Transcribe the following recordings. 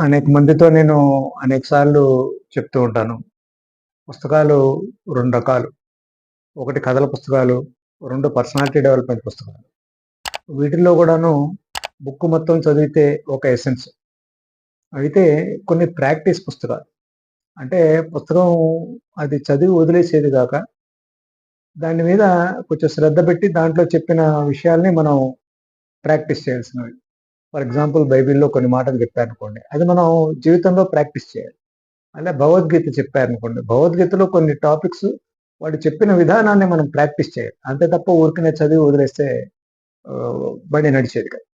అనేక మందితో నేను అనేక సార్లు చెప్తూ ఉంటాను. పుస్తకాలు రెండు రకాలు. ఒకటి కథల పుస్తకాలు రెండు పర్సనాలిటీ డెవలప్మెంట్ పుస్తకాలు. వీటిల్లో కూడాను బుక్ మొత్తం చదివితే ఒక ఎసెన్స్. అయితే కొన్ని ప్రాక్టీస్ పుస్తకాలు. అంటే పుస్తకం అది చదివి వదిలేసేది కాక దాని మీద కొంచెం శ్రద్ధ పెట్టి దాంట్లో చెప్పిన విషయాల్ని మనం ప్రాక్టీస్ చేయాల్సినవి. ఫర్ ఎగ్జాంపుల్ బైబిల్లో కొన్ని మాటలు చెప్పారనుకోండి అది మనం జీవితంలో ప్రాక్టీస్ చేయాలి. అలా భగవద్గీత చెప్పారనుకోండి భగవద్గీతలో కొన్ని టాపిక్స్ వాడు చెప్పిన విధానాన్ని మనం ప్రాక్టీస్ చేయాలి. అంతే తప్ప ఊరికనే చదివి వదిలేస్తే బండి నడిచేది కాదు.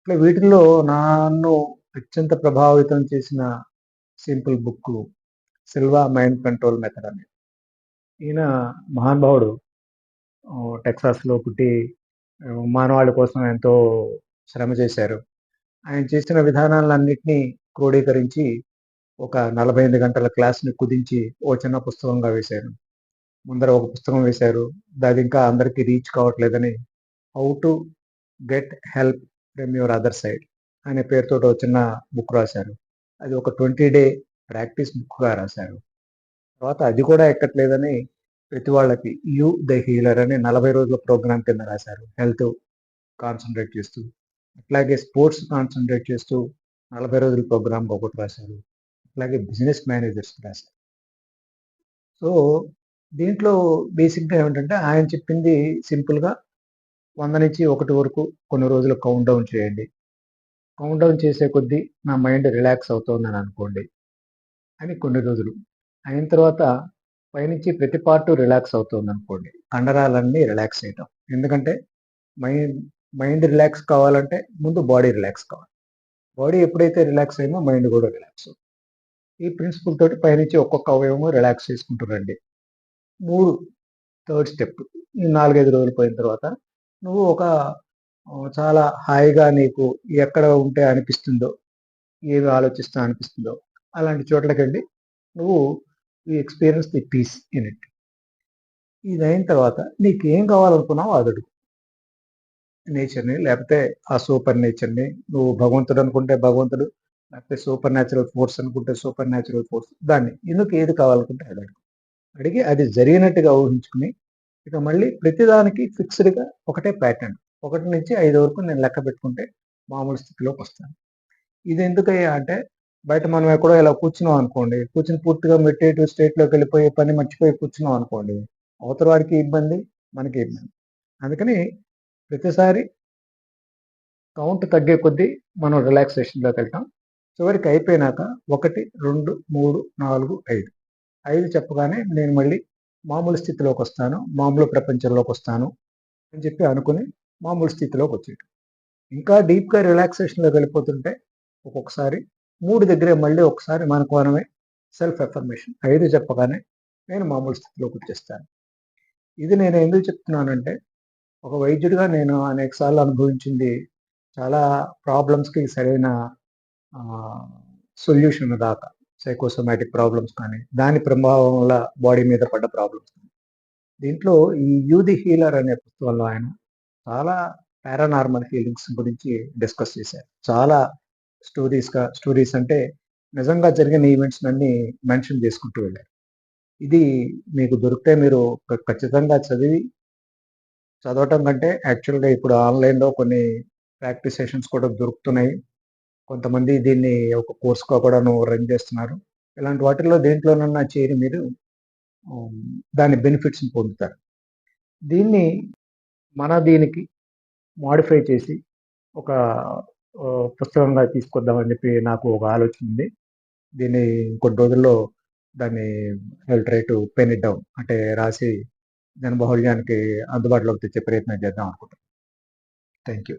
ఇట్లా వీటిల్లో నన్ను అత్యంత ప్రభావితం చేసిన simple book Silva mind control method అనేది ఈయన మహానుభావుడు టెక్సాస్లో పుట్టి మానవాళి కోసం ఎంతో శ్రమ చేశారు. ఆయన చేసిన విధానాలన్నింటినీ క్రోడీకరించి ఒక నలభై ఎనిమిది గంటల క్లాస్ని కుదించి ఓ చిన్న పుస్తకంగా వేశారు. ముందర ఒక పుస్తకం వేశారు. అది ఇంకా అందరికీ reach కావట్లేదని how to get help from your other side అనే పేరుతో ఒక చిన్న బుక్ రాశారు. అది ఒక ట్వంటీ డే ప్రాక్టీస్ బుక్గా రాశారు. తర్వాత అది కూడా ఎక్కట్లేదని ప్రతి వాళ్ళకి యూ ద హీలర్ అని నలభై రోజుల ప్రోగ్రామ్ కింద రాశారు. హెల్త్ కాన్సన్ట్రేట్ చేస్తూ అట్లాగే స్పోర్ట్స్ కాన్సన్ట్రేట్ చేస్తూ నలభై రోజుల ప్రోగ్రామ్ ఒకటి రాశారు. అట్లాగే బిజినెస్ మేనేజర్స్ రాశారు. సో దీంట్లో బేసిక్గా ఏమిటంటే ఆయన చెప్పింది సింపుల్గా వంద నుంచి ఒకటి వరకు కొన్ని రోజులు కౌంట్ డౌన్ చేయండి. కౌంట్ డౌన్ చేసే కొద్దీ నా మైండ్ రిలాక్స్ అవుతుందని అనుకోండి. అని కొన్ని రోజులు. అయిన తర్వాత పైనుంచి ప్రతి పార్ట్ రిలాక్స్ అవుతుంది అనుకోండి కండరాలన్నీ రిలాక్స్ చేయటం. ఎందుకంటే మైండ్ మైండ్ రిలాక్స్ కావాలంటే ముందు బాడీ రిలాక్స్ కావాలి. బాడీ ఎప్పుడైతే రిలాక్స్ అయిందో మైండ్ కూడా రిలాక్స్ ఈ ప్రిన్సిపల్ తోటి పైనుంచి ఒక్కొక్క అవయవము రిలాక్స్ చేసుకుంటూ మూడు థర్డ్ స్టెప్. ఈ నాలుగైదు రోజులు పోయిన తర్వాత నువ్వు ఒక చాలా హాయిగా నీకు ఎక్కడ ఉంటే అనిపిస్తుందో ఏమి ఆలోచిస్తా అనిపిస్తుందో అలాంటి చోట్లకి వెళ్ళి నువ్వు ఈ experience the peace in it. ఇది అయిన తర్వాత నీకు ఏం కావాలనుకున్నావో అది అడుగు నేచర్ని లేకపోతే ఆ సూపర్ నేచర్ని. నువ్వు భగవంతుడు అనుకుంటే భగవంతుడు లేకపోతే సూపర్ న్యాచురల్ ఫోర్స్ అనుకుంటే సూపర్ న్యాచురల్ ఫోర్స్ దాన్ని ఎందుకు ఏది కావాలనుకుంటే అది అడుగు. అడిగి అది జరిగినట్టుగా ఊహించుకుని ఇక మళ్ళీ ప్రతిదానికి ఫిక్స్డ్గా ఒకటే ప్యాటర్న్. ఒకటి నుంచి ఐదు వరకు నేను లెక్క పెట్టుకుంటే మామూలు స్థితిలోకి వస్తాను. ఇది ఎందుకయ్యా అంటే బయట మనం ఎక్కడో ఇలా కూర్చున్నాం అనుకోండి కూర్చుని పూర్తిగా మెడిటేటివ్ స్టేట్లోకి వెళ్ళిపోయి పని మర్చిపోయి కూర్చున్నాం అనుకోండి అవతల వాడికి ఇబ్బంది మనకి ఇబ్బంది. అందుకని ప్రతిసారి కౌంట్ తగ్గే కొద్దీ మనం రిలాక్సేషన్లోకి వెళ్తాం. చివరికి అయిపోయినాక ఒకటి రెండు మూడు నాలుగు ఐదు. ఐదు చెప్పగానే నేను మళ్ళీ మామూలు స్థితిలోకి వస్తాను మామూలు ప్రపంచంలోకి వస్తాను అని చెప్పి అనుకుని మామూలు స్థితిలోకి వచ్చేయటం. ఇంకా డీప్గా రిలాక్సేషన్లోకి వెళ్ళిపోతుంటే ఒక్కొక్కసారి మూడు దగ్గరే మళ్ళీ ఒకసారి మనకు మనమే సెల్ఫ్ ఎఫర్మేషన్ ఐదు చెప్పగానే నేను మామూలు స్థితిలోకి వచ్చేస్తాను. ఇది నేను ఎందుకు చెప్తున్నానంటే ఒక వైద్యుడిగా నేను అనేక సార్లు అనుభవించింది. చాలా ప్రాబ్లమ్స్కి సరైన సొల్యూషన్ దాకా. సైకోసోమాటిక్ ప్రాబ్లమ్స్ కానీ దాని ప్రభావం వల్ల బాడీ మీద పడ్డ ప్రాబ్లమ్స్ కానీ. దీంట్లో ఈ యూది హీలర్ అనే పుస్తకంలో ఆయన చాలా పారానార్మల్ హీలింగ్స్ గురించి డిస్కస్ చేశారు. చాలా స్టోరీస్గా స్టోరీస్ అంటే నిజంగా జరిగిన ఈవెంట్స్ అన్ని మెన్షన్ చేసుకుంటూ వెళ్ళారు. ఇది మీకు దొరికితే మీరు ఖచ్చితంగా చదివి చదవటం కంటే యాక్చువల్గా ఇప్పుడు ఆన్లైన్లో కొన్ని ప్రాక్టీస్ సెషన్స్ కూడా దొరుకుతున్నాయి. కొంతమంది దీన్ని ఒక కోర్సుగా కూడాను రన్ చేస్తున్నారు. ఇలాంటి వాటిల్లో దేంట్లోనన్నా చేరి మీరు దాని బెనిఫిట్స్ని పొందుతారు. దీన్ని మన దీనికి మాడిఫై చేసి ఒక పుస్తకంగా తీసుకొద్దామని చెప్పి నాకు ఒక ఆలోచన ఉంది. దీన్ని ఇంకొన్ని రోజుల్లో దాన్ని try to pen it down అంటే రాసి జనబాహుళ్యానికి అందుబాటులోకి తెచ్చే ప్రయత్నం చేద్దాం అనుకుంటున్నాను. Thank you